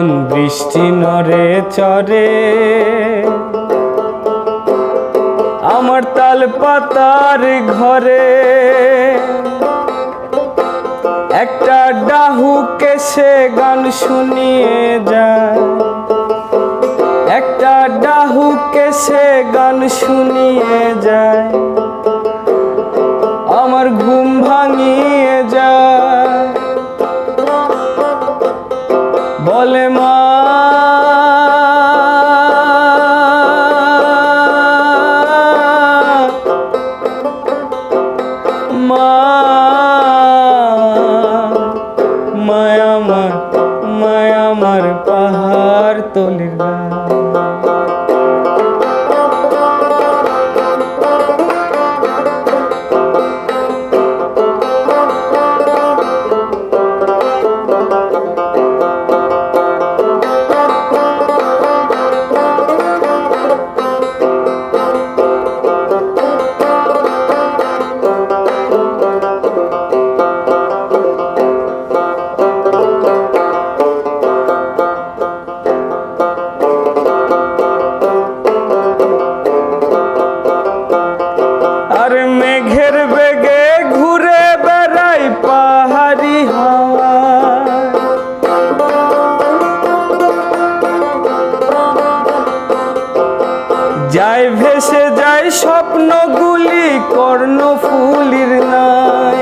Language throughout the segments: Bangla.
যখন বৃষ্টি নরে চরে আমার তাল পাতার ঘরে, একটা ডাহুকে সে গান শুনিয়ে যায়। একটা ডাহুকে সে গান শুনিয়ে যায়। পাহাড় তোলে গা যায় ভেসে যায় স্বপ্নগুলি কর্ণফুলির নাই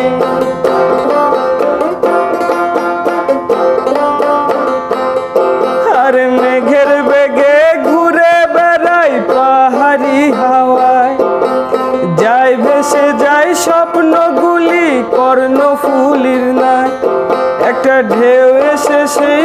আর মেঘের বেগে ঘুরে বেড়াই পাহাড়ি হাওয়ায়। যায় ভেসে যায় স্বপ্নগুলি কর্ণফুলির নাই একটা ঢেউ এসে সেই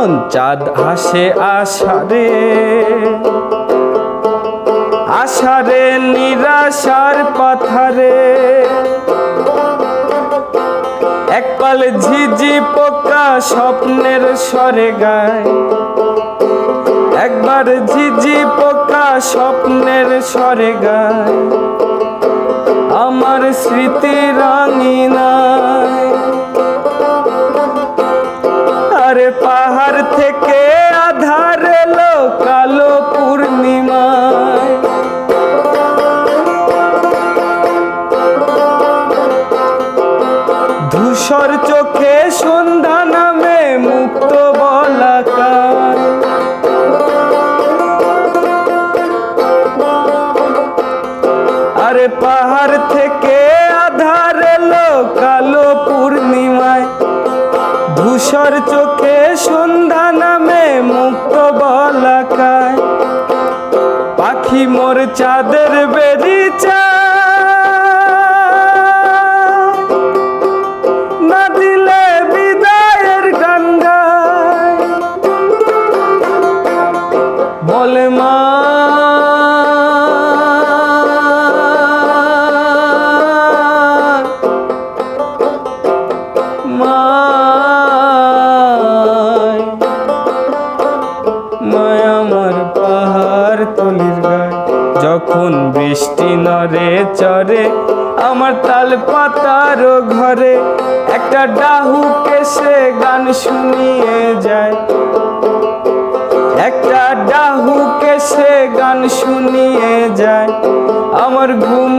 তখন চাঁদ আসে আষাঢ়ে? আষাঢ়ে নিরাশার পাথারে। একপাল ঝিঝি পোকা স্বপ্নের স্বরে গায়। একবার ঝিঝি পোকা স্বপ্নের স্বরে গায়। আমার স্মৃতি রাঙিনায় ধূসর চোখে সন্ধ্যা নামে মুক্ত বলাকায় আরে পাহাড় থেকে আধার এলো কালো পূর্ণিমায়। ধূসর চোখে সন্ধ্যা নামে মুক্ত বলাকায়। পাখি মোর চাঁদের বেরি মায়ামার পাহাড় তলির গায়। যখন বৃষ্টি নরে চরে আমার তাল পাতার ঘরে, একটা ডাহুকে সে গান শুনিয়ে যায়। একটা ডাহুকে সে গান শুনিয়ে যায়। আমার ঘুম